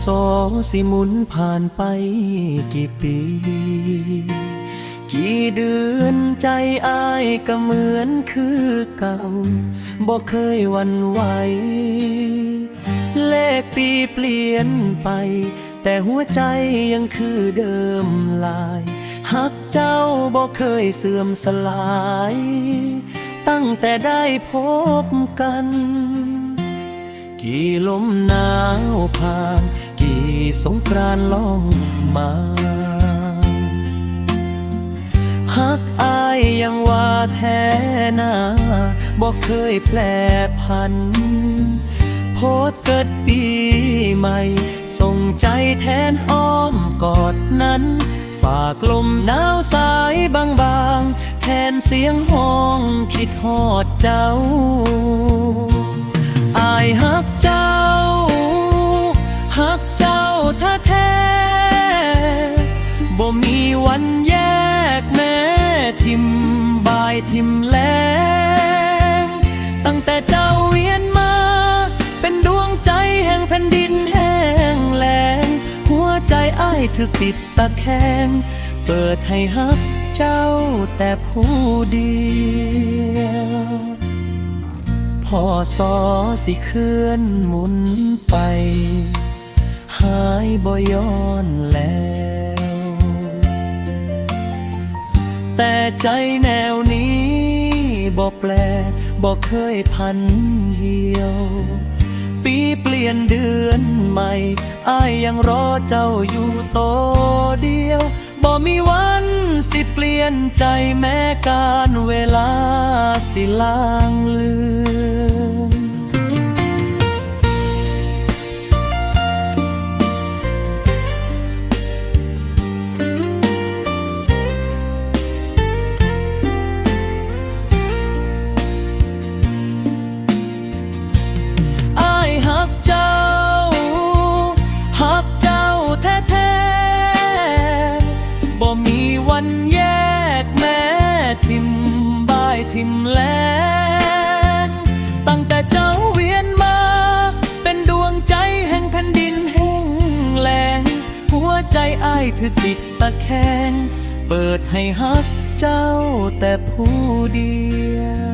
โซสิมุนผ่านไปกี่ปี กี่เดือนใจอายก็เหมือนคือเก่าบ่เคยวันไหว เลขปีเปลี่ยนไป แต่หัวใจยังคือเดิมลายหักเจ้าบ่เคยเสื่อมสลาย ตั้งแต่ได้พบกัน กี่ลมหนาวผ่าน กี่สงกรานล่องมาหักอายยังว่าแท้นาบอกเคยแปลพัน โพสเกิดปีใหม่ ส่งใจแทนอ้อมกอดนั้น ฝากลมหนาวสายบางๆ แทนเสียงห้องคิดฮอดเจ้า มีวันแยกแม้ทิมบายทิมแลง ตั้งแต่เจ้าเวียนมา เป็นดวงใจแห่งแผ่นดินแห้งแลง หัวใจอ้ายถึกติดตะแคง เปิดให้ฮักเจ้าแต่ผู้เดียวพอสอสิเคลื่อนหมุนไป หายบ่ย้อนแล้ว ใจแนวนี้บอกแปลบอกเคยพันเหี่ยว ปีเปลี่ยนเดือนใหม่อ้ายยังรอเจ้าอยู่โตเดียวบ่มีวันสิเปลี่ยนใจแม้การเวลาสิลางเลือ ทิมแลงตั้งแต่เจ้าเวียนมา เป็นดวงใจแห่งแผ่นดินแห้งแลงหัวใจอ้ายถือติดตะแคง เปิดให้ฮักเจ้าแต่ผู้เดียว